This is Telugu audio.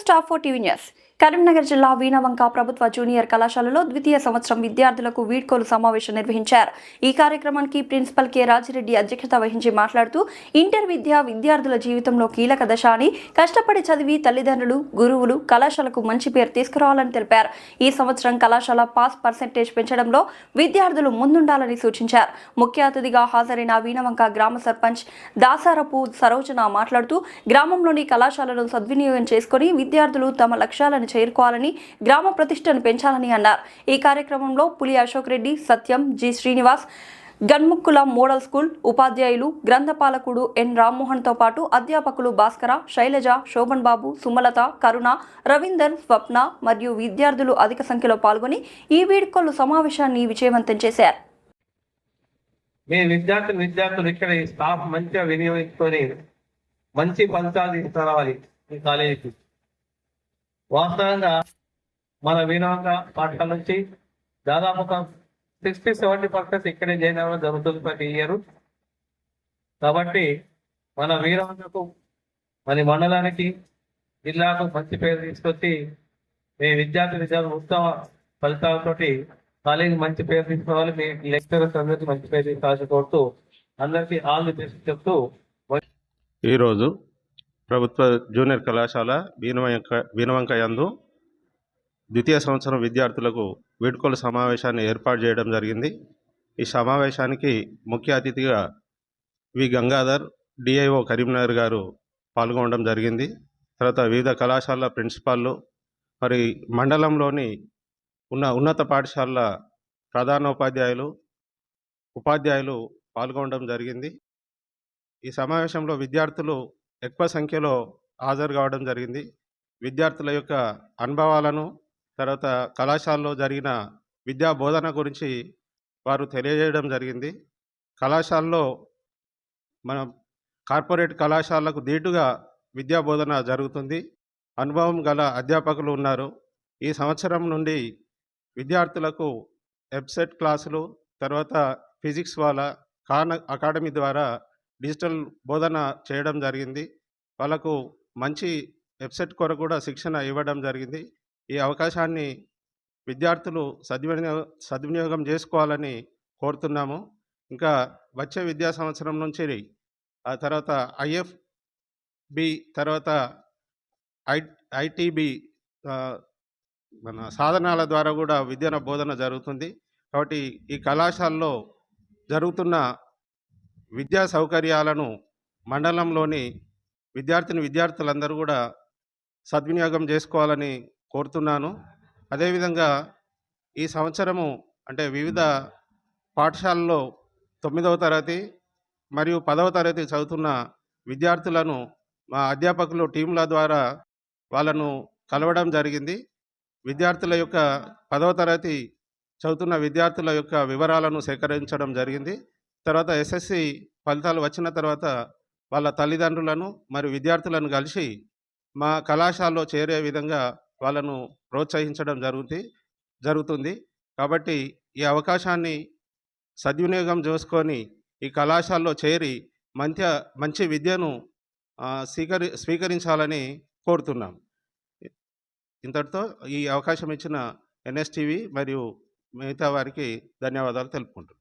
stop for TV News. Karimnagar జిల్లా వీణవంక ప్రభుత్వ జూనియర్ కళాశాలలో ద్వితీయ సంవత్సరం విద్యార్థులకు వీడ్కోలు సమావేశం నిర్వహించారు. ఈ కార్యక్రమానికి ప్రిన్సిపల్ కె. రాజిరెడ్డి అధ్యక్షత వహించి మాట్లాడుతూ ఇంటర్ విద్య విద్యార్థుల జీవితంలో కీలక దశ అని కష్టపడి చదివి తల్లిదండ్రులు గురువులు కళాశాలకు మంచి పేరు తీసుకురావాలని తెలిపారు. ఈ సంవత్సరం కళాశాల పాస్ పర్సెంటేజ్ పెంచడంలో విద్యార్థులు ముందుండాలని సూచించారు. ముఖ్య అతిథిగా హాజరైన వీణవంక గ్రామ సర్పంచ్ దాసారపు సరోజన మాట్లాడుతూ గ్రామంలోని కళాశాలను సద్వినియోగం చేసుకుని విద్యార్థులు తమ లక్ష్యాలను చేరుకోవాలని గ్రామ ప్రతిష్టను పెంచాలని అన్నారు. ఈ కార్యక్రమంలో Puli Ashok Reddy Satyam G Srinivas Ganmukkula model school ఉపాధ్యాయులు గ్రంథపాలకుడు ఎన్ రామ్మోహన్తో పాటు అధ్యాపకులు భాస్కర శైలజ శోభన్ బాబు సుమలత కరుణ రవీందర్ స్వప్న మరియు విద్యార్థులు అధిక సంఖ్యలో పాల్గొని ఈ వీడ్కోలు సమావేశాన్ని విజయవంతం చేశారు. మీ విద్యార్థులు విద్యార్థులు ఇక్కడ ఈ స్టాఫ్ మంచిగా వినియోగించుకొని మంచి ఫలితాలు తీసుకురావాలి ఈ కాలేజీకి. వాస్తవంగా మన వినోద పాఠశాల నుంచి దాదాపు ఒక సిక్స్టీ సెవెంటీ పర్సెంట్ ఇక్కడే జాయిన్ అవ్వడం జరుగుతుంది ప్రతి ఇయర్ కాబట్టి మన వీరాంగకు మన మండలానికి జిల్లాకు మంచి పేరు తీసుకొచ్చి మీ విద్యార్థి విద్యార్థులు ఉత్తమ ఫలితాలతోటి కాలేజీ మంచి పేరు తీసుకోవాలి. మీ లెక్చరర్స్ అందరికీ మంచి పేరు తీసుకోవాల్సి కోరుతూ అందరికీ ఆల్ ది చెప్తూ ఈరోజు ప్రభుత్వ జూనియర్ కళాశాల భీనవంక భీనవంకయందు ద్వితీయ సంవత్సరం విద్యార్థులకు వీడ్కోలు సమావేశాన్ని ఏర్పాటు చేయడం జరిగింది. ఈ సమావేశానికి ముఖ్య అతిథిగా వి. గంగాధర్ డిఐఓ కరీంనగర్ గారు పాల్గొనడం జరిగింది. తర్వాత వివిధ కళాశాలల ప్రిన్సిపాళ్ళు మరి మండలంలోని ఉన్న ఉన్నత పాఠశాలల ప్రధానోపాధ్యాయులు ఉపాధ్యాయులు పాల్గొనడం జరిగింది. ఈ సమావేశంలో విద్యార్థులు ఎక్కువ సంఖ్యలో హాజరు కావడం జరిగింది. విద్యార్థుల యొక్క అనుభవాలను తర్వాత కళాశాలలో జరిగిన విద్యా బోధన గురించి వారు తెలియజేయడం జరిగింది. కళాశాలలో మన కార్పొరేట్ కళాశాలకు దీటుగా విద్యా బోధన జరుగుతుంది. అనుభవం గల అధ్యాపకులు ఉన్నారు. ఈ సంవత్సరం నుండి విద్యార్థులకు వెబ్సైట్ క్లాసులు తర్వాత ఫిజిక్స్ వాళ్ళ ఖాన్ అకాడమీ ద్వారా డిజిటల్ బోధన చేయడం జరిగింది. వాళ్ళకు మంచి వెబ్సైట్ కొరకు కూడా శిక్షణ ఇవ్వడం జరిగింది. ఈ అవకాశాన్ని విద్యార్థులు సద్వినియోగ సద్వినియోగం చేసుకోవాలని కోరుతున్నాము. ఇంకా వచ్చే విద్యా సంవత్సరం నుంచి ఆ తర్వాత ఐఎఫ్ బి తర్వాత ఐ ఐటీబీ మన సాధనాల ద్వారా కూడా విద్యన బోధన జరుగుతుంది. కాబట్టి ఈ కళాశాలలో జరుగుతున్న విద్యా సౌకర్యాలను మండలంలోని విద్యార్థిని విద్యార్థులందరూ కూడా సద్వినియోగం చేసుకోవాలని కోరుతున్నాను. అదేవిధంగా ఈ సంవత్సరము అంటే వివిధ పాఠశాలలో తొమ్మిదవ తరగతి మరియు పదవ తరగతి చదువుతున్న విద్యార్థులను మా అధ్యాపకులు టీంల ద్వారా వాళ్ళను కలవడం జరిగింది. విద్యార్థుల యొక్క పదవ తరగతి చదువుతున్న విద్యార్థుల యొక్క వివరాలను సేకరించడం జరిగింది. తర్వాత ఎస్ఎస్సి ఫలితాలు వచ్చిన తర్వాత వాళ్ళ తల్లిదండ్రులను మరియు విద్యార్థులను కలిసి మా కళాశాలలో చేరే విధంగా వాళ్ళను ప్రోత్సహించడం జరుగుతుంది జరుగుతుంది. కాబట్టి ఈ అవకాశాన్ని సద్వినియోగం చేసుకొని ఈ కళాశాలలో చేరి మంచి మంచి విద్యను స్వీకరి స్వీకరించాలని కోరుతున్నాం. ఇంతటితో ఈ అవకాశం ఇచ్చిన ఎన్ఎస్టీవీ మరియు మిగతా వారికి ధన్యవాదాలు తెలుపుకుంటున్నాను